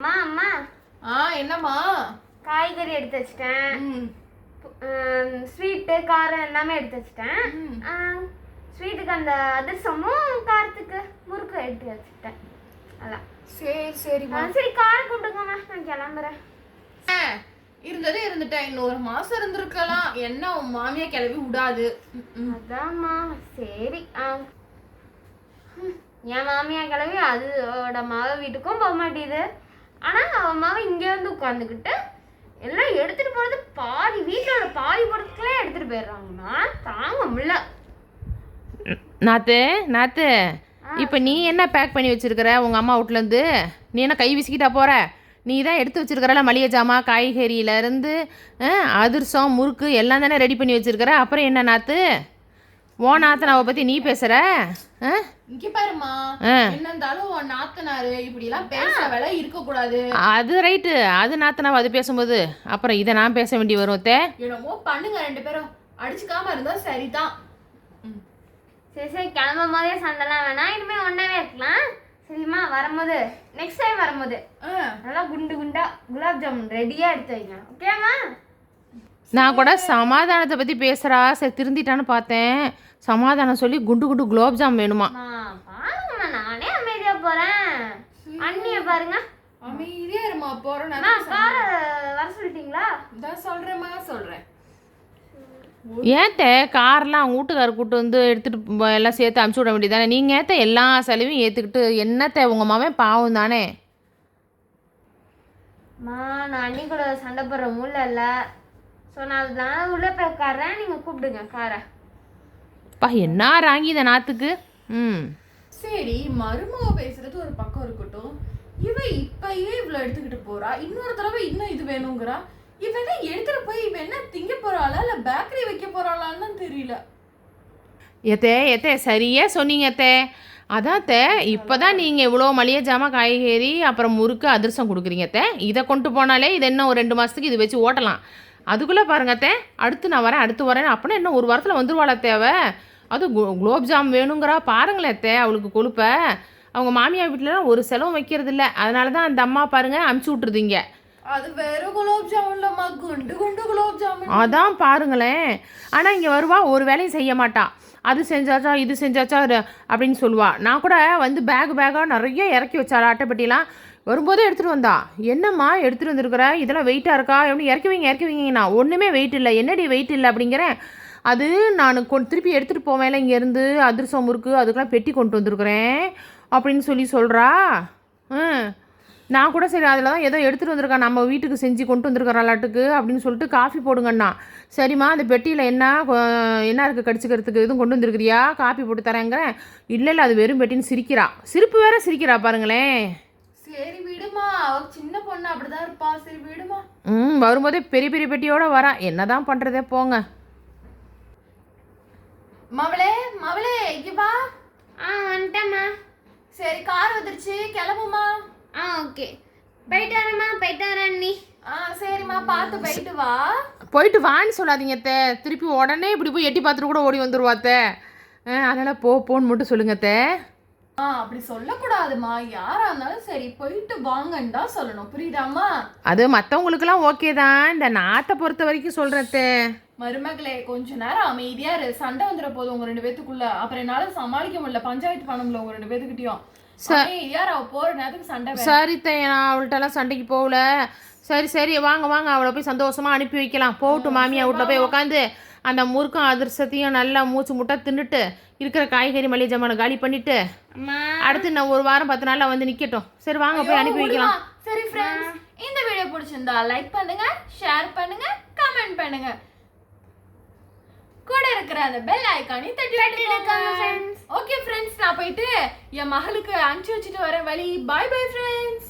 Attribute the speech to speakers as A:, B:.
A: அம்மா அம்மா.
B: ஆ என்னம்மா?
A: காய்கறி எடுத்து வச்சிட்டேன். ஸ்வீட்டு காரம் எல்லாமே எடுத்து வச்சிட்டேன். ஸ்வீட்டுக்கு அந்த அதிரசமும் காரத்துக்கு முறுக்கு எடுத்து வச்சுட்டேன். அதான்.
B: சரி சரிம்மா.
A: சரி காரம் கொடுங்கம்மா நான் கிளம்புறேன்.
B: இருந்தது இருந்துட்டேன். இன்னொரு மாசம் இருந்திருக்கலாம். என்ன உன் மாமியா கிளவி விடாது.
A: அதாம்மா. சரி ஆ. என் மாமியா கிளவி அதோட மக வீட்டுக்கும் போக மாட்டேது ஆனால் அவன் மக இங்கே வந்து உட்காந்துக்கிட்டு எல்லாம் எடுத்துட்டு போறது பாதி வீட்டில் உள்ள பாதி பொருட்களே எடுத்துட்டு போயிடுறாங்கம்மா. தாங்க முடியல.
C: நாத்து நாத்து இப்போ நீ என்ன பேக் பண்ணி வச்சிருக்கிற? உங்கள் அம்மா வீட்லேருந்து நீ என்ன கை விசிக்கிட்டா போகிற நீ தான் எடுத்து வச்சிருக்கிறல மளிகை ஜாமான் காய்கறியிலேருந்து அதிர்சம் முறுக்கு எல்லாம் தானே ரெடி பண்ணி வச்சிருக்கிற? அப்புறம் என்ன நாத்து? ஓ நாத்தனாவை பற்றி நீ பேசுகிற ஆ?
B: இங்க பாருமா
C: ஆ.
B: என்ன இருந்தாலும் உன் நாத்தனாரு இப்படி எல்லாம் பேச வேலை இருக்க கூடாது
C: அது ரைட்டு அது நாத்தனாவை அது பேசும்போது. அப்புறம் இதை நான் பேச வேண்டி வரும் தே
B: என்னமோ பண்ணுங்க ரெண்டு பேரும். அடிச்சுக்காம இருந்தா சரிதான். ம்.
A: சரி சரி கிளம்பும் போதே சண்டைலாம் வேணாம். இனிமேல் ஒன்றாவே இருக்கலாம். சரிம்மா வரும்போது. நெக்ஸ்ட் டைம் வரும்போது. நல்லா குண்டு குண்டா குலாப் ஜாமுன் ரெடியாக எடுத்து வைங்க ஓகேம்மா
C: நான் கூட சமாதானத்தை பற்றி பேசுகிறா சரி திருந்திட்டான்னு பார்த்தேன். சமாதானம் சொல்லி குண்டு குண்டு குலோப் ஜாம் வேணுமா?
A: பாருங்கம்மா நானே அமைதியா போறேன். அண்ணிய பாருங்க.
B: அமைதியா இருமா
A: கார வர சொல்லிட்டீங்களா?
B: தான் சொல்றேம்மா சொல்றேன்.
C: ஏத்த கார்லாம் அவங்க வீட்டுக்காரர் கூட்டு வந்து எடுத்துகிட்டு எல்லாம் சேர்த்து அமுச்சு விட வேண்டியதானே நீங்கள் ஏத்த எல்லா செலவையும் ஏற்றுக்கிட்டு என்னத்த உங்கள் மாமன் பாவம் தானே?
A: அம்மா நான் அண்ணி கூட சண்டை போடுற மூல இல்ல. ஸோ நான் அதனால உள்ள போய் உட்கார்றேன். நீங்க கூப்பிடுங்க காரை
C: பா என்ன ராங்கி இந்த நாத்துக்கு? ம்.
B: சரி மருமக பேசுறது ஒரு பக்கம் இருக்கட்டும். இவ இப்பயே இவ்வளவு எடுத்துக்கிட்டு போறா. இன்னொரு தடவை இன்னும் இது வேணுங்கிறா. இவ என்ன எடுத்துட்டு போய் இவ என்ன திங்க போறாளா? இல்ல பேக்கரி வைக்க போறாளான்னு தெரியல.
C: ஏத்தே ஏத்தே சரியே சொன்னீங்க அத்தே அதான் தே இப்போ தான் நீங்கள் இவ்வளோ மளிகை ஜாமான் காய்கறி அப்புறம் முறுக்கு அதிரசம் கொடுக்குறீங்க அத்தே இதை கொண்டு போனாலே இது என்ன ஒரு ரெண்டு மாதத்துக்கு இது வச்சு ஓட்டலாம். அதுக்குள்ளே பாருங்க அத்தே. அடுத்து நான் வரேன் அடுத்து வரேன் அப்படின்னா என்ன ஒரு வாரத்தில் வந்துருவாளா தேவை அது குலோ- குலோப் ஜாம் வேணுங்கிறா. பாருங்களேன் அத்தே அவளுக்கு கொழுப்ப. அவங்க மாமியார் வீட்டிலலாம் ஒரு செலவும் வைக்கிறது இல்லை அதனால தான் அந்த அம்மா பாருங்க அமுச்சு விட்ருதீங்க
B: அது வேற குலோப் ஜாமுன்லம்மா. குண்டு குண்டு குலோப் ஜாமுன்.
C: அதான் பாருங்களேன். ஆனால் இங்கே வருவா ஒரு வேலையும் செய்ய மாட்டா. அது செஞ்சாச்சா இது செஞ்சாச்சா அப்படின்னு சொல்லுவா. நான் கூட வந்து பேக் பேக்காக நிறைய இறக்கி வச்சாளா அட்டைப்பட்டிலாம் வரும்போதே எடுத்துகிட்டு வந்தா. என்னம்மா எடுத்துகிட்டு வந்திருக்கிற? இதெல்லாம் வெயிட்டாக இருக்கா? எப்படி இறக்கி வைங்க இறக்கி வைங்கண்ணா ஒன்றுமே வெயிட் இல்லை. என்னடி வெயிட் இல்லை? அப்படிங்கிறேன். அது நான் கொ திருப்பி எடுத்துகிட்டு போவேன்ல இங்கேருந்து அதிர்சம் முறுக்கு அதுக்கெல்லாம் பெட்டி கொண்டு வந்திருக்கிறேன். அப்படின்னு சொல்லி சொல்கிறா ம் நான் கூட சரி அதில் தான் ஏதோ எடுத்துகிட்டு வந்திருக்கா. நம்ம வீட்டுக்கு செஞ்சு கொண்டு வந்திருக்கறாளாட்டுக்கு அப்படின்னு சொல்லிட்டு காஃபி போடுங்கண்ணா. சரிம்மா அந்த பெட்டியில் என்ன என்ன இருக்குது கடிச்சிக்கிறதுக்கு எதுவும் கொண்டு வந்திருக்கிறியா? காஃபி போட்டு தரேங்கிறேன். இல்லை இல்லை அது வெறும் பெட்டின்னு சிரிக்கிறா. சிரிப்பு வேற சிரிக்கிறா பாருங்களேன்.
B: சரி விடுமா அவ சின்ன பொண்ணு அப்படிதான் இருப்பா. சரி விடுமா.
C: ம் வரும்போதே பெரிய பெரிய பெட்டியோட வரா. என்னதான் பண்ணுறதே போங்க.
B: மவளே மவளே இங்க வா.
A: ஆ வந்துட்டேம்மா.
B: சரி கார் வந்துருச்சு. கிளம்புமா?
A: ஆ ஓகே. போயிட்டு வரேம்மா போயிட்டு வரேன் அண்ணி
B: ஆ சரிம்மா பார்த்து போயிட்டு வா.
C: போயிட்டு வான்னு சொல்லாதீங்க அத்தை. திருப்பி உடனே இப்படி போய் எட்டி பார்த்துட்டு கூட ஓடி வந்துருவா அத்தை. ஆ, அதனால் போ போன்னு மட்டும் சொல்லுங்க அத்தை.
B: ஆ அப்படி சொல்லக்கூடாதுமா. யாரா இருந்தாலும் சரி போயிட்டு வாங்கன்னு தான் சொல்லணும். புரியுதாம்மா?
C: அது மற்றவங்களுக்கெல்லாம் ஓகே தான். இந்த நாத்தை பொறுத்த வரைக்கும் சொல்கிறேன் அத்தை
B: மருமகளே கொஞ்ச நேரம் அமைதியா இரு. சண்டை வந்துட போதும் உங்க ரெண்டு பேத்துக்குள்ள. அப்புறம் என்னால சமாளிக்க முடியல. பஞ்சாயத்து பண்ண உங்க ரெண்டு பேத்துக்கிட்டயும். அமைதியா அவ போற நேரத்துக்கு சண்டை வேணும்.
C: சரி தை நான் அவள்கிட்டலாம் சண்டைக்கு போகல. சரி சரி வாங்க வாங்க. அவளை போய் சந்தோஷமா அனுப்பி வைக்கலாம். போகட்டும் மாமியா வீட்டில் போய் உட்காந்து அந்த முறுக்கும் அதிர்சத்தையும் நல்லா மூச்சு முட்டை தின்னுட்டு இருக்கிற காய்கறி மளிகை ஜாமான காலி பண்ணிட்டு
A: அம்மா.
C: அடுத்து நான் ஒரு வாரம் பத்து நாளில் வந்து நிற்கட்டும் சரி வாங்க போய் அனுப்பி வைக்கலாம்.
B: சரி ஃப்ரெண்ட்ஸ் இந்த வீடியோ பிடிச்சிருந்தா லைக் பண்ணுங்க ஷேர் பண்ணுங்க கமெண்ட் பண்ணுங்க. கூட இருக்கிற அந்த பெல் ஐகானை தட்டி விட்டுக்கோங்க. ஓகே ஃப்ரெண்ட்ஸ் நான் போயிட்டு என் மகளுக்கு அனுப்பிச்சு வச்சுட்டு வரேன் வழி பை பை ஃப்ரெண்ட்ஸ்